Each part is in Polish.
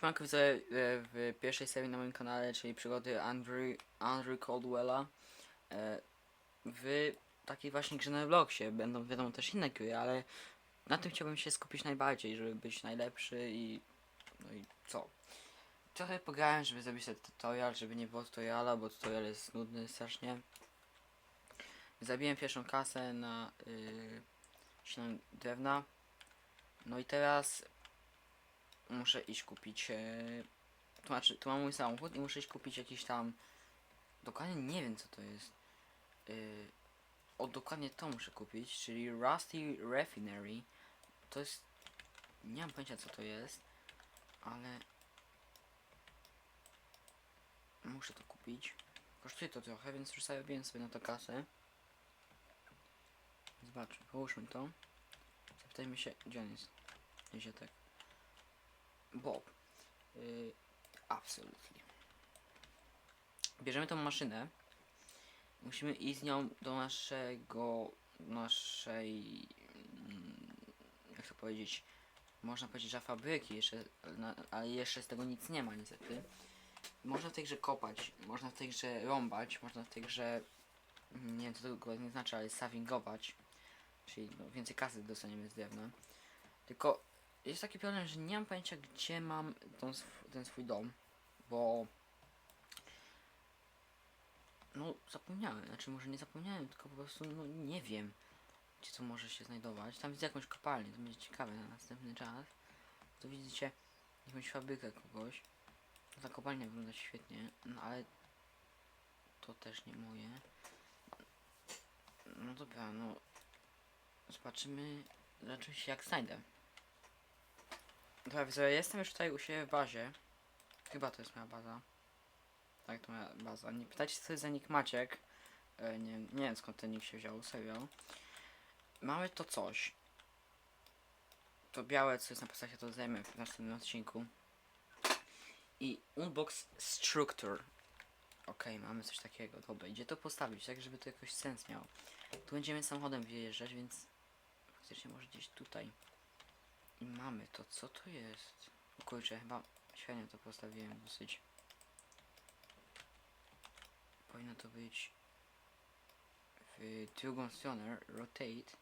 Siemanko widzę e, w pierwszej serii na moim kanale, czyli przygody Andrew, Andrew Caldwella. E, W takiej właśnie grze na Robloxie będą wiadomo też inne gry, ale na tym chciałbym się skupić najbardziej, żeby być najlepszy i no i co. Trochę pograłem, żeby zrobić sobie tutorial, żeby nie było tutoriala, bo tutorial jest nudny strasznie. Zabiłem pierwszą kasę na yy, 7 drewna. No i teraz muszę iść kupić. E, to znaczy, tu mam mój samochód i muszę iść kupić jakiś tam. Dokładnie nie wiem co to jest. E, o, dokładnie to muszę kupić, czyli Rusty Refinery. To jest. Nie mam pojęcia co to jest, ale. Muszę to kupić. Kosztuje to trochę, więc już sobie robiłem sobie na to kasę. Zobaczmy, połóżmy to. Zapytajmy się, gdzie on jest. Gdzie tak. Bob. Yy, absolutely. Bierzemy tą maszynę. Musimy iść z nią do naszego, naszej, mm, jak to powiedzieć, można powiedzieć, że fabryki jeszcze, ale jeszcze z tego nic nie ma niestety. Można w tej grze kopać, można w tej grze rąbać, można w tej grze, mm, nie wiem co to dokładnie znaczy, ale savingować, czyli no, więcej kasy dostaniemy z drewna. Tylko jest taki problem, że nie mam pojęcia, gdzie mam tą, sw- ten swój dom, bo no zapomniałem, znaczy może nie zapomniałem, tylko po prostu no nie wiem, gdzie to może się znajdować. Tam widzę jakąś kopalnię, to będzie ciekawe na następny czas. Tu widzicie jakąś fabrykę kogoś. Ta kopalnia wygląda świetnie, no ale to też nie moje. No dobra, no zobaczymy, zobaczymy się jak znajdę. Dobra, widzowie, jestem już tutaj u siebie w bazie. Chyba to jest moja baza. Tak, to moja baza. Nie pytajcie, co jest za nick Maciek. E, nie, nie wiem skąd ten nick się wziął, serio. Mamy to coś. To białe, co jest na postaci, to zajmę w następnym odcinku. I Unbox Structure. Okej, mamy coś takiego. Dobra, idzie to postawić, tak żeby to jakoś sens miało. Tu będziemy samochodem wyjeżdżać, więc faktycznie może gdzieś tutaj. I mamy to, co to jest? O kurczę, chyba świetnie to postawiłem dosyć. Powinno to być w drugą stronę, rotate.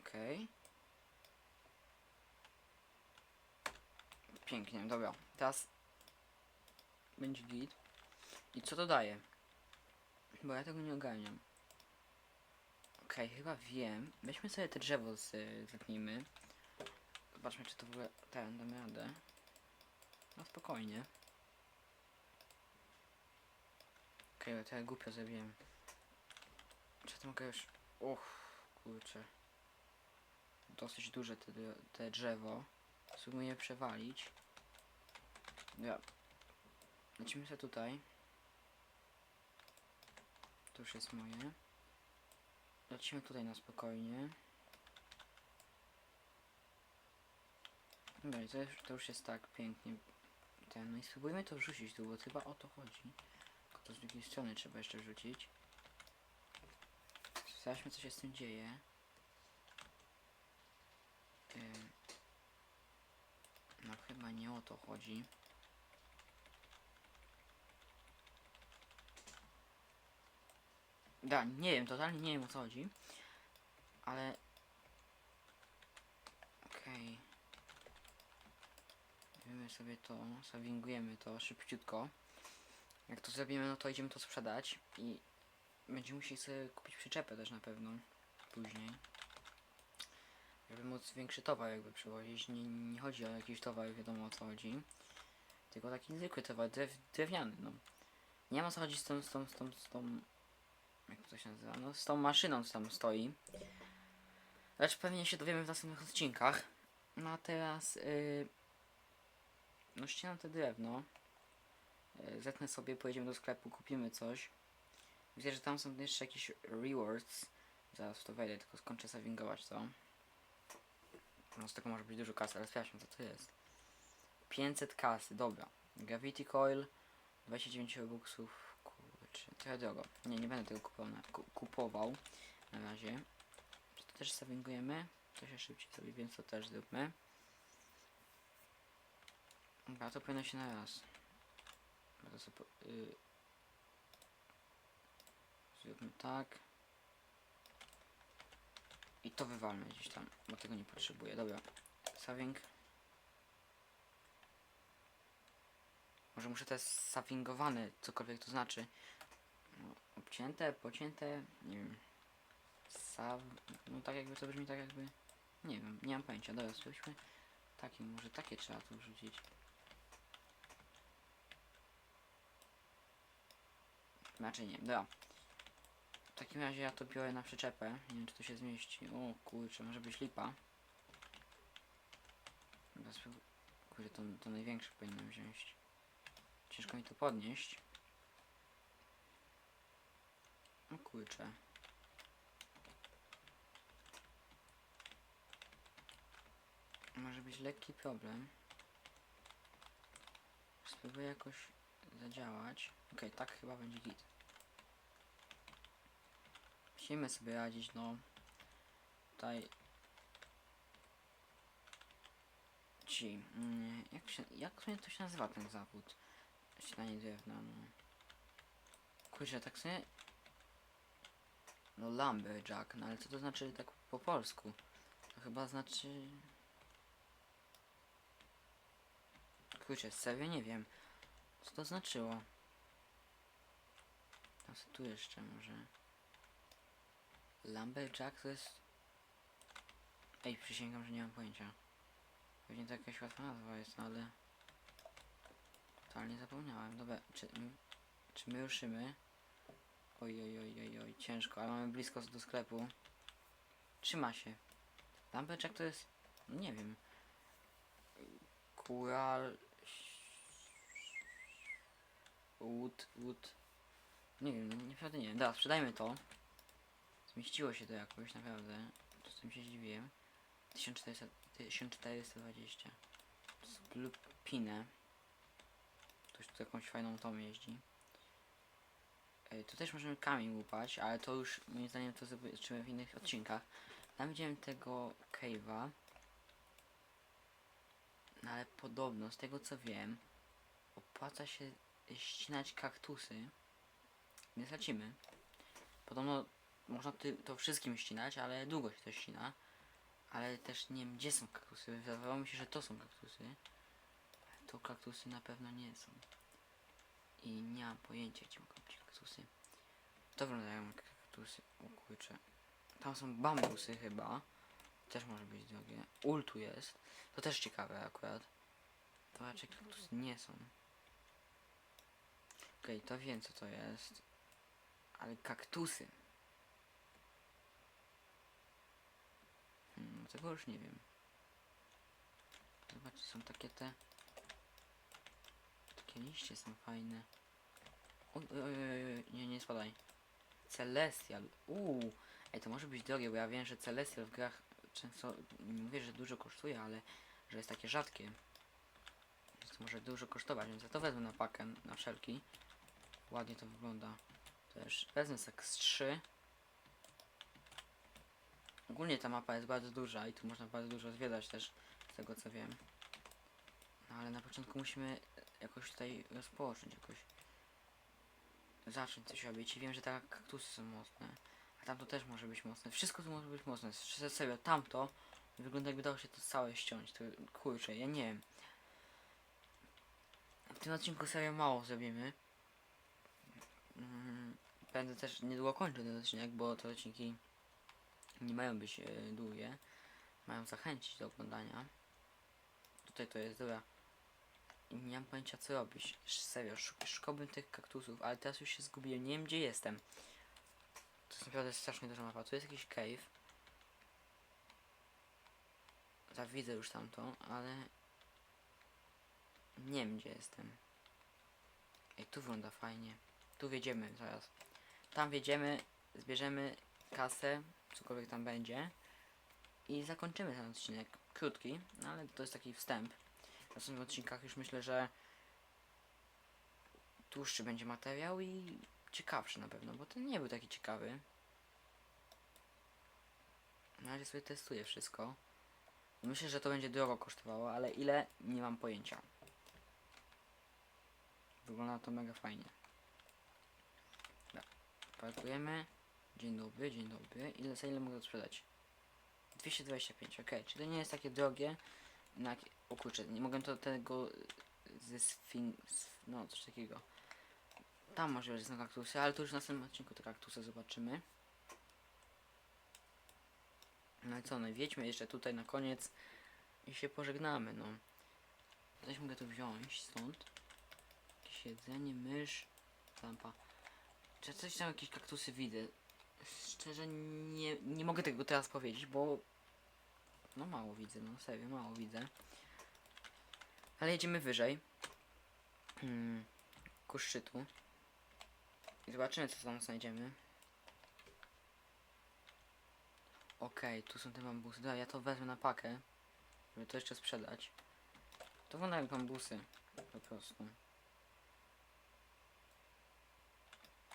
Okej. Pięknie, dobra. Teraz będzie git. I co to daje? Bo ja tego nie ogarniam. Okej, chyba wiem. Weźmy sobie te drzewo z, zetnijmy. Zobaczmy, czy to w ogóle ten damy radę. No spokojnie. Okej, okay, to ja głupio zrobiłem. Czy to mogę już... Uff, kurczę. Dosyć duże te, te drzewo. Spróbuję przewalić. Ja. Lecimy sobie tutaj. To już jest moje. Lecimy tutaj na spokojnie. Dobra, to, już- to już jest tak pięknie. Ten, no i spróbujmy to wrzucić tu, bo chyba o to chodzi. Tylko to z drugiej strony trzeba jeszcze wrzucić. Zobaczmy co się z tym dzieje. No chyba nie o to chodzi. Da, nie wiem, totalnie nie wiem o co chodzi. Ale... Okej. Weźmy sobie to, zawingujemy to szybciutko. Jak to zrobimy, no to idziemy to sprzedać i będziemy musieli sobie kupić przyczepę też na pewno później. Żeby móc większy towar jakby przewozić. Nie, nie chodzi o jakiś towar, wiadomo o co chodzi. Tylko taki zwykły towar, drew, drewniany, no. Nie ma co chodzi z tą, z tą, z tą, z tą jak to się nazywa, no z tą maszyną co tam stoi. Lecz pewnie się dowiemy w następnych odcinkach. No a teraz, yy, no ścinam te drewno. Yy, zetnę sobie, pojedziemy do sklepu, kupimy coś. Widzę, że tam są jeszcze jakieś rewards. Zaraz w to wejdę, tylko skończę sawingować to. No z tego może być dużo kasy, ale sprawdźmy co to jest. 500 kasy, dobra. Gravity Coil, 29 robuxów, trochę drogo. Nie, nie będę tego kupował na, ku, kupował na razie. To też savingujemy? To się szybciej zrobi, więc to też zróbmy. Dobra, to powinno się na raz. Dobra, sobie po, y, Zróbmy tak. I to wywalmy gdzieś tam, bo tego nie potrzebuję. Dobra. Saving. Może muszę te savingowane, cokolwiek to znaczy. Obcięte, pocięte, nie wiem. Sav... No tak jakby to brzmi tak jakby... Nie wiem, nie mam pojęcia. Dobra, spróbujmy takie, może takie trzeba tu wrzucić. Znaczy nie, dobra. W takim razie ja to biorę na przyczepę. Nie wiem czy to się zmieści. O kurczę, może być lipa. Kurde, to, to największe powinienem wziąć. Ciężko mi to podnieść. O kurczę. Może być lekki problem. Spróbuję jakoś zadziałać. Okej, tak chyba będzie git. Musimy sobie radzić, no. Tutaj... Ci... Mm, jak się... Jak sobie to się nazywa ten zawód? Ścinanie drewna, no. Kurczę, tak sobie... No lumberjack, no ale co to znaczy tak po polsku? To chyba znaczy... Kurczę, serio nie wiem. Co to znaczyło? A co tu jeszcze może? Lumberjack to jest... Ej, przysięgam, że nie mam pojęcia. Pewnie to jakaś łatwa nazwa jest, no ale... Totalnie zapomniałem. Dobra, czy, czy my ruszymy? Oj, oj, oj, oj, oj, ciężko, ale mamy blisko do sklepu. Trzyma się. Lumberjack to jest... Nie wiem. Kural... Wood, wood. Nie wiem, naprawdę nie wiem. Dobra, sprzedajmy to. Zmieściło się to jakoś, naprawdę. To z tym się zdziwiłem. 1400, 1420. Splupinę. Ktoś tu jakąś fajną tą jeździ. Ej, tu też możemy kamień łupać, ale to już moim zdaniem to zobaczymy w innych odcinkach. Tam widziałem tego cave'a. No ale podobno, z tego co wiem, opłaca się ścinać kaktusy. Więc lecimy. Podobno można to wszystkim ścinać, ale długo się to ścina. Ale też nie wiem gdzie są kaktusy. Wydawało mi się, że to są kaktusy. To kaktusy na pewno nie są. I nie mam pojęcia gdzie mogą kaktusy. To wyglądają jak kaktusy. O kurczę. Tam są bambusy chyba. Też może być drogie. Ul tu jest. To też ciekawe akurat. To raczej kaktusy nie są. Okej, to wiem co to jest. Ale kaktusy. Hmm, tego już nie wiem. Zobaczcie, są takie te... Takie liście są fajne. Oj, oj, nie, nie spadaj. Celestial. Uuu. Ej, to może być drogie, bo ja wiem, że Celestial w grach często, nie mówię, że dużo kosztuje, ale że jest takie rzadkie. Więc może dużo kosztować, więc ja to wezmę na pakę, na wszelki. Ładnie to wygląda. Też wezmę tak z 3. Ogólnie ta mapa jest bardzo duża i tu można bardzo dużo zwiedzać też, z tego co wiem. No ale na początku musimy jakoś tutaj rozpocząć, jakoś zacząć coś robić i wiem, że tak kaktusy są mocne. A tamto też może być mocne. Wszystko tu może być mocne. Serio, tamto wygląda jakby dało się to całe ściąć. To kurczę, ja nie wiem. W tym odcinku serio mało zrobimy. Mm, Będę też niedługo kończył ten odcinek, bo te odcinki nie mają być e, długie. Mają zachęcić do oglądania. Tutaj to jest dobra. I nie mam pojęcia co robić. Serio, szuk szukałbym tych kaktusów, ale teraz już się zgubiłem. Nie wiem gdzie jestem. To jest naprawdę strasznie duża mapa. Tu jest jakiś cave. Tak widzę już tamto, ale nie wiem gdzie jestem. Ej, tu wygląda fajnie. Tu wjedziemy zaraz. Tam wjedziemy, zbierzemy kasę, cokolwiek tam będzie. I zakończymy ten odcinek. Krótki, no ale to jest taki wstęp. W następnych odcinkach już myślę, że dłuższy będzie materiał i ciekawszy na pewno, bo ten nie był taki ciekawy. Na razie sobie testuję wszystko. Myślę, że to będzie drogo kosztowało, ale ile? Nie mam pojęcia. Wygląda to mega fajnie. Dobra, parkujemy. Dzień dobry, dzień dobry. Ile, za ile mogę sprzedać? 225, ok. Czyli to nie jest takie drogie. O kurczę, nie mogę to tego ze sfin... sf- no coś takiego. Tam może być na kaktusy, ale to już w następnym odcinku te kaktusy zobaczymy. No i co, no wiedźmy jeszcze tutaj na koniec i się pożegnamy, no. Coś mogę tu wziąć stąd. Jakieś jedzenie, mysz, lampa. Czy coś tam, jakieś kaktusy widzę? Szczerze nie, nie mogę tego teraz powiedzieć, bo no mało widzę, no serio, mało widzę. Ale jedziemy wyżej. Hmm, ku szczytu. I zobaczymy co tam znajdziemy. Okej, tu są te bambusy. Dobra, ja to wezmę na pakę. Żeby to jeszcze sprzedać. To wygląda jak bambusy. Po prostu.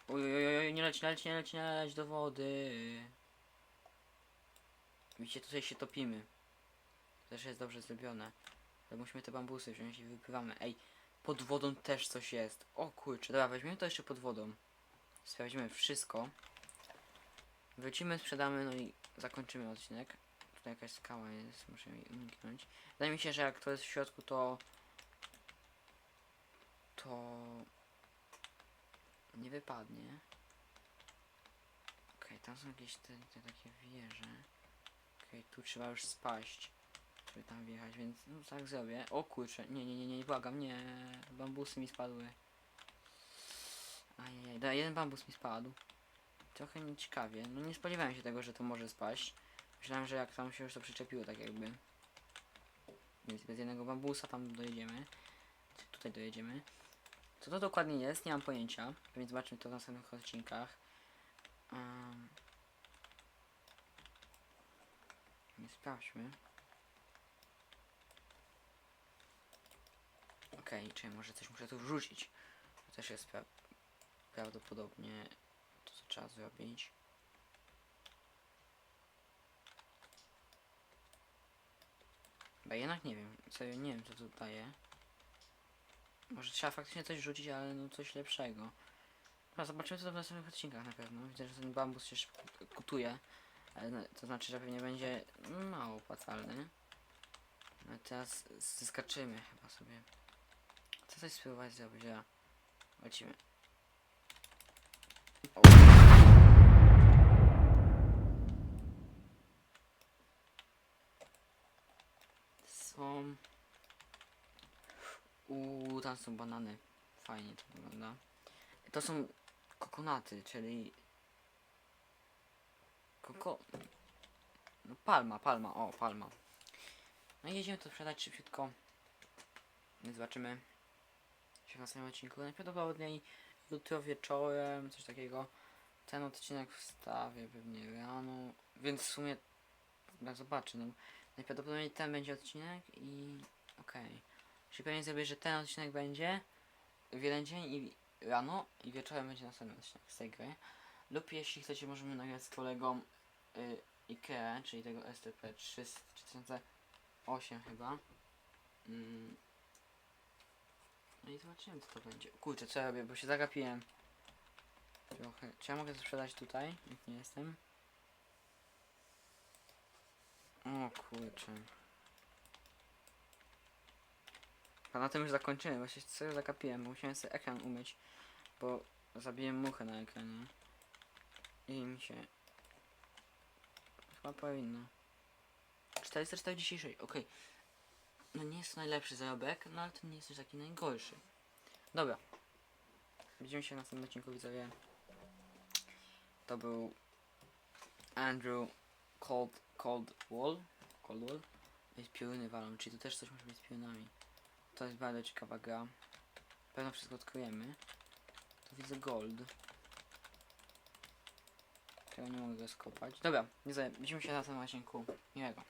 Oj, oj, oj, oj, nie leć, nie leć, nie leć, nie leć do wody. Widzicie, tutaj się topimy. To też jest dobrze zrobione. Ale musimy te bambusy wziąć i wypływamy. Ej, pod wodą też coś jest. O kurczę, dobra, weźmiemy to jeszcze pod wodą. Sprawdzimy wszystko. Wrócimy, sprzedamy, no i zakończymy odcinek. Tutaj jakaś skała jest, muszę jej uniknąć. Wydaje mi się, że jak to jest w środku, to... To... Nie wypadnie. Okej, tam są jakieś te, te takie wieże. Okej, tu trzeba już spaść, żeby tam wjechać, więc no tak zrobię. O kurczę, nie, nie, nie, nie, błagam, nie. Bambusy mi spadły. Ajajaj, da, jeden bambus mi spadł. Trochę nieciekawie. No nie spodziewałem się tego, że to może spaść. Myślałem, że jak tam się już to przyczepiło, tak jakby. Więc bez jednego bambusa tam dojedziemy. Tutaj dojedziemy. Co to dokładnie jest, nie mam pojęcia. Więc zobaczymy to w następnych odcinkach. Um, nie sprawdźmy. Okej, czy może coś muszę tu wrzucić? To też jest pra prawdopodobnie to, co trzeba zrobić. Bo jednak nie wiem, serio nie wiem co to daje. Może trzeba faktycznie coś rzucić, ale no coś lepszego. No zobaczymy co to w następnych odcinkach na pewno. Widzę, że ten bambus się kutuje. Ale no, to znaczy, że pewnie będzie mało opłacalny. No teraz zyskaczymy chyba sobie. Coś zrobić, ja. Lecimy. Są... Uuu, tam są banany. Fajnie to wygląda. To są kokonaty, czyli... Koko... No palma, palma, o, palma. No i jedziemy to sprzedać szybciutko. Zobaczymy się w następnym odcinku. Najprawdopodobniej jutro wieczorem, coś takiego. Ten odcinek wstawię pewnie rano, więc w sumie ja zobaczę. No, najprawdopodobniej ten będzie odcinek i okej. Okay. Czyli pewnie zrobię, że ten odcinek będzie w jeden dzień i rano i wieczorem będzie następny odcinek z tej gry. Lub jeśli chcecie, możemy nagrać z kolegą y, IKEA, czyli tego STP 3008 chyba. Mm. I zobaczymy co to będzie. Kurczę, co ja robię, bo się zagapiłem. Trochę. Czy ja mogę to sprzedać tutaj? Jak nie jestem. O kurczę. A na tym już zakończymy, właśnie sobie zagapiłem, bo musiałem sobie ekran umyć, bo zabiłem muchę na ekranie. I mi się... Chyba powinno. 446, okej. No nie jest to najlepszy zarobek, no ale to nie jest taki najgorszy. Dobra. Widzimy się w następnym odcinku widzowie. To był Andrew Cold, Cold Wall. Cold Wall. Jest pioruny walą, czyli tu też coś może być z piorunami. To jest bardzo ciekawa gra. Pewno wszystko odkryjemy. Tu widzę gold. Czego nie mogę skopać. Dobra, widzimy się na następnym odcinku. Miłego.